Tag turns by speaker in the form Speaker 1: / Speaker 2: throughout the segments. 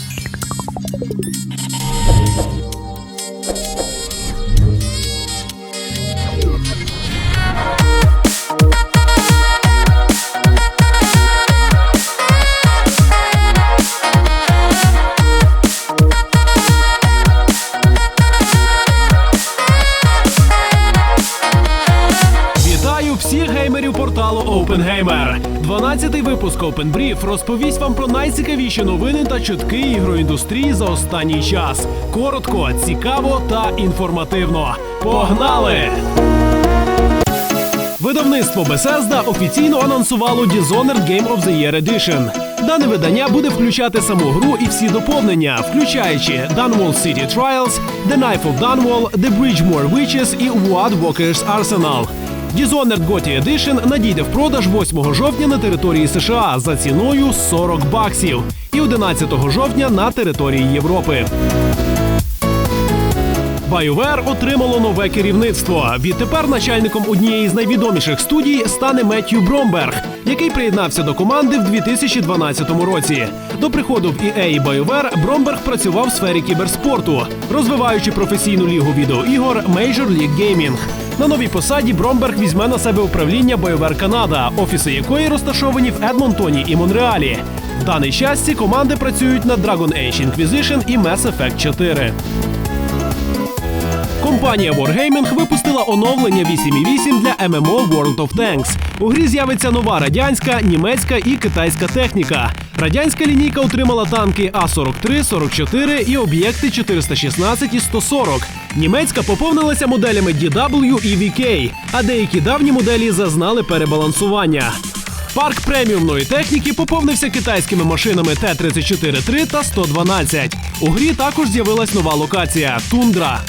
Speaker 1: you 12-й випуск Open Brief розповість вам про найцікавіші новини та чутки ігроіндустрії за останній час. Коротко, цікаво та інформативно. Погнали! Видавництво Bethesda офіційно анонсувало Dishonored Game of the Year Edition. Дане видання буде включати саму гру і всі доповнення, включаючи Dunwall City Trials, The Knife of Dunwall, The Bridgemore Witches і What Walker's Arsenal. Dishonored Gotti Edition надійде в продаж 8 жовтня на території США за ціною 40 баксів і 11 жовтня на території Європи. BioWare отримало нове керівництво. Відтепер начальником однієї з найвідоміших студій стане Меттью Бромберг, який приєднався до команди в 2012 році. До приходу в EA і BioWare Бромберг працював в сфері кіберспорту, розвиваючи професійну лігу відеоігор Major League Gaming. На новій посаді Бромберг візьме на себе управління BioWare Канада, офіси якої розташовані в Едмонтоні і Монреалі. В даний час команди працюють над Dragon Age Inquisition і Mass Effect 4. Компанія Wargaming випустила оновлення 8.8 для MMO World of Tanks. У грі з'явиться нова радянська, німецька і китайська техніка. Радянська лінійка отримала танки А-43, 44 і об'єкти 416 і 140. Німецька поповнилася моделями DW і VK, а деякі давні моделі зазнали перебалансування. Парк преміумної техніки поповнився китайськими машинами Т-34-3 та 112. У грі також з'явилась нова локація Тундра.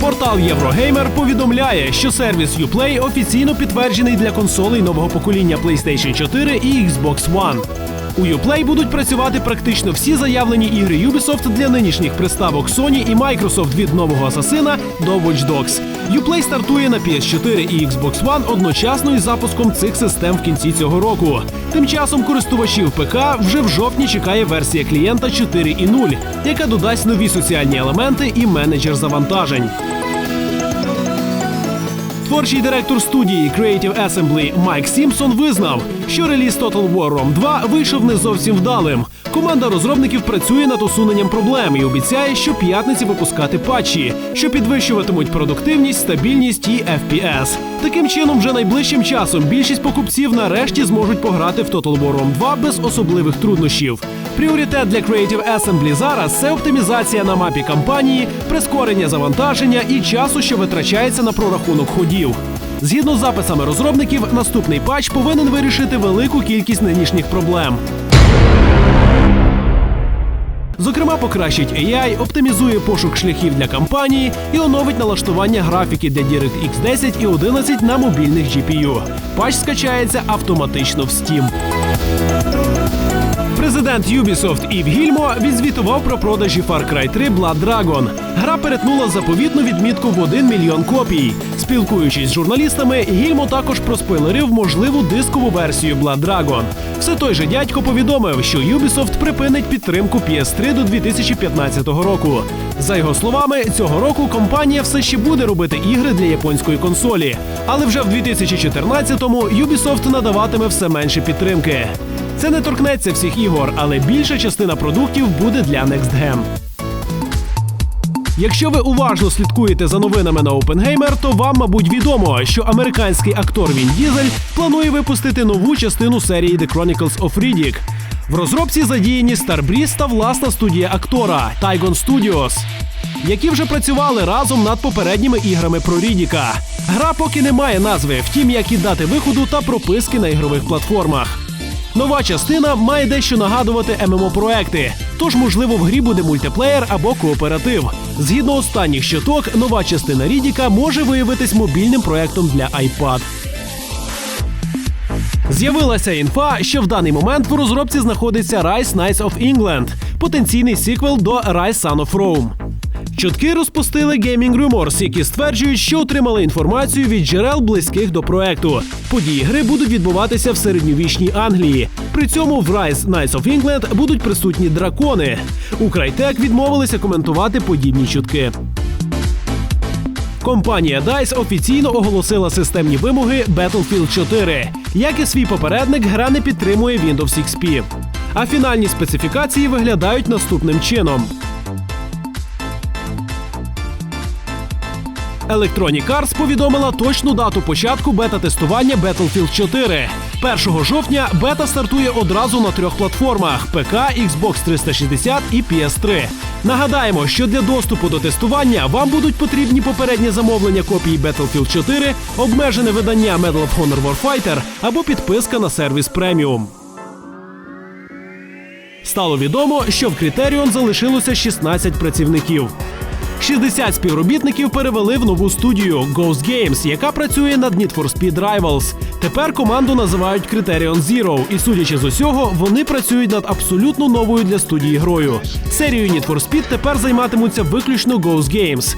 Speaker 1: Портал Єврогеймер повідомляє, що сервіс Uplay офіційно підтверджений для консолей нового покоління PlayStation 4 і Xbox One. У Uplay будуть працювати практично всі заявлені ігри Ubisoft для нинішніх приставок Sony і Microsoft від нового асасина до Watch Dogs. Uplay стартує на PS4 і Xbox One одночасно із запуском цих систем в кінці цього року. Тим часом користувачів ПК вже в жовтні чекає версія клієнта 4.0, яка додасть нові соціальні елементи і менеджер завантажень. Творчий директор студії Creative Assembly Майк Сімпсон визнав, що реліз Total War Rome 2 вийшов не зовсім вдалим. Команда розробників працює над усуненням проблем і обіцяє, що п'ятниці випускати патчі, що підвищуватимуть продуктивність, стабільність і FPS. Таким чином, вже найближчим часом більшість покупців нарешті зможуть пограти в Total War Rome 2 без особливих труднощів. Пріоритет для Creative Assembly зараз це оптимізація на мапі кампанії, прискорення завантаження і часу, що витрачається на прорахунок ходів. Згідно з записами розробників, наступний патч повинен вирішити велику кількість нинішніх проблем. Зокрема, покращить AI, оптимізує пошук шляхів для кампанії і оновить налаштування графіки для DirectX 10 і 11 на мобільних GPU. Патч скачається автоматично в Steam. Президент Ubisoft Ів Гільмо відзвітував про продажі Far Cry 3 Blood Dragon. Гра перетнула заповітну відмітку в 1 мільйон копій. Спілкуючись з журналістами, Гільмо також проспойлерив можливу дискову версію Blood Dragon. Все той же дядько повідомив, що Ubisoft припинить підтримку PS3 до 2015 року. За його словами, цього року компанія все ще буде робити ігри для японської консолі, але вже в 2014-му Ubisoft надаватиме все менше підтримки. Це не торкнеться всіх ігор, але більша частина продуктів буде для Next Gen. Якщо ви уважно слідкуєте за новинами на OpenGamer, то вам, мабуть, відомо, що американський актор Він Дізель планує випустити нову частину серії The Chronicles of Riddick. В розробці задіяні Starbreeze та власна студія актора Tygon Studios, які вже працювали разом над попередніми іграми про Рідіка. Гра поки не має назви, втім, як і дати виходу та прописки на ігрових платформах. Нова частина має дещо нагадувати ММО-проекти, тож, можливо, в грі буде мультиплеєр або кооператив. Згідно останніх щоток, нова частина Рідіка може виявитись мобільним проектом для iPad. З'явилася інфа, що в даний момент в розробці знаходиться Rise Knights of England, потенційний сиквел до Rise Son of Rome. Чутки розпустили Gaming Rumors, які стверджують, що отримали інформацію від джерел близьких до проекту. Події гри будуть відбуватися в середньовічній Англії. При цьому в Rise Knights of England будуть присутні дракони. У Crytek відмовилися коментувати подібні чутки. Компанія DICE офіційно оголосила системні вимоги Battlefield 4. Як і свій попередник, гра не підтримує Windows XP. А фінальні специфікації виглядають наступним чином. Electronic Arts повідомила точну дату початку бета-тестування Battlefield 4. 1 жовтня бета стартує одразу на трьох платформах: ПК, Xbox 360 і PS3. Нагадаємо, що для доступу до тестування вам будуть потрібні попередні замовлення копії Battlefield 4, обмежене видання Medal of Honor Warfighter або підписка на сервіс преміум. Стало відомо, що в Criterion залишилося 16 працівників. 60 співробітників перевели в нову студію Ghost Games, яка працює над Need for Speed Rivals. Тепер команду називають Criterion Zero, і судячи з усього, вони працюють над абсолютно новою для студії грою. Серією Need for Speed тепер займатимуться виключно Ghost Games.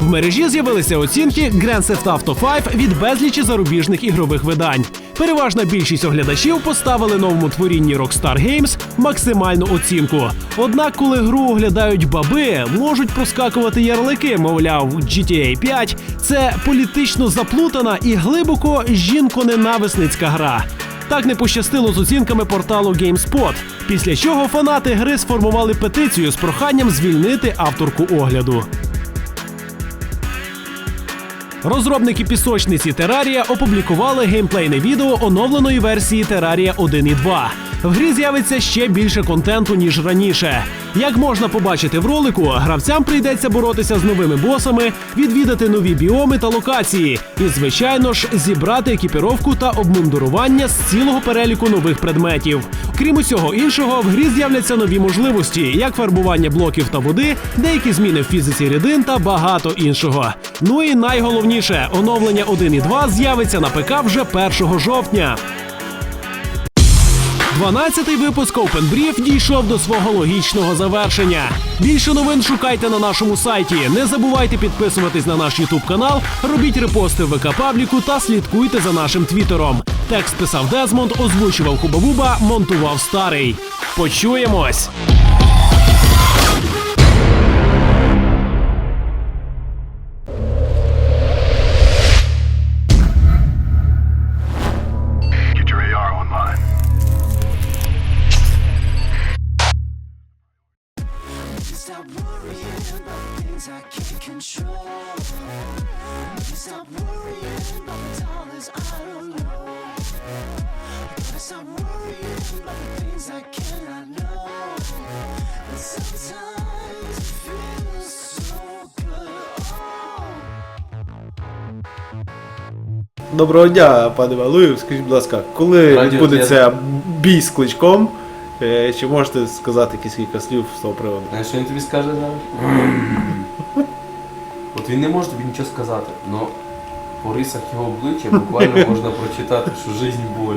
Speaker 1: В мережі з'явилися оцінки Grand Theft Auto 5 від безлічі зарубіжних ігрових видань. Переважна більшість оглядачів поставили новому творінні Rockstar Games максимальну оцінку. Однак, коли гру оглядають баби, можуть проскакувати ярлики, мовляв, GTA 5 – це політично заплутана і глибоко жінко-ненависницька гра. Так не пощастило з оцінками порталу GameSpot, після чого фанати гри сформували петицію з проханням звільнити авторку огляду. Розробники пісочниці Терарія опублікували геймплейне відео оновленої версії Терарія 1.2. В грі з'явиться ще більше контенту, ніж раніше. Як можна побачити в ролику, гравцям прийдеться боротися з новими босами, відвідати нові біоми та локації, і, звичайно ж, зібрати екіпіровку та обмундурування з цілого переліку нових предметів. Крім усього іншого, в грі з'являться нові можливості, як фарбування блоків та води, деякі зміни в фізиці рідин та багато іншого. Ну і найголовніше, оновлення 1.2 з'явиться на ПК вже 1 жовтня. 12-й випуск Open Brief дійшов до свого логічного завершення. Більше новин шукайте на нашому сайті. Не забувайте підписуватись на наш Ютуб канал, робіть репости в ВК Пабліку та слідкуйте за нашим твіттером. Текст писав Дезмонд, озвучував Хубавуба, монтував старий. Почуємось!
Speaker 2: The I know. And sometimes it feels so good.
Speaker 3: Доброго дня, пане Валуєв. Скажіть, будь ласка, коли
Speaker 4: Радіо
Speaker 3: відбудеться бій з кличком? Е, Чи можете сказати якісь кілька слів з того приводу?
Speaker 4: Знаєш, що він тобі скаже зараз? От він не може тобі нічого сказати, але по рисах його обличчя буквально можна прочитати, що жизнь боль.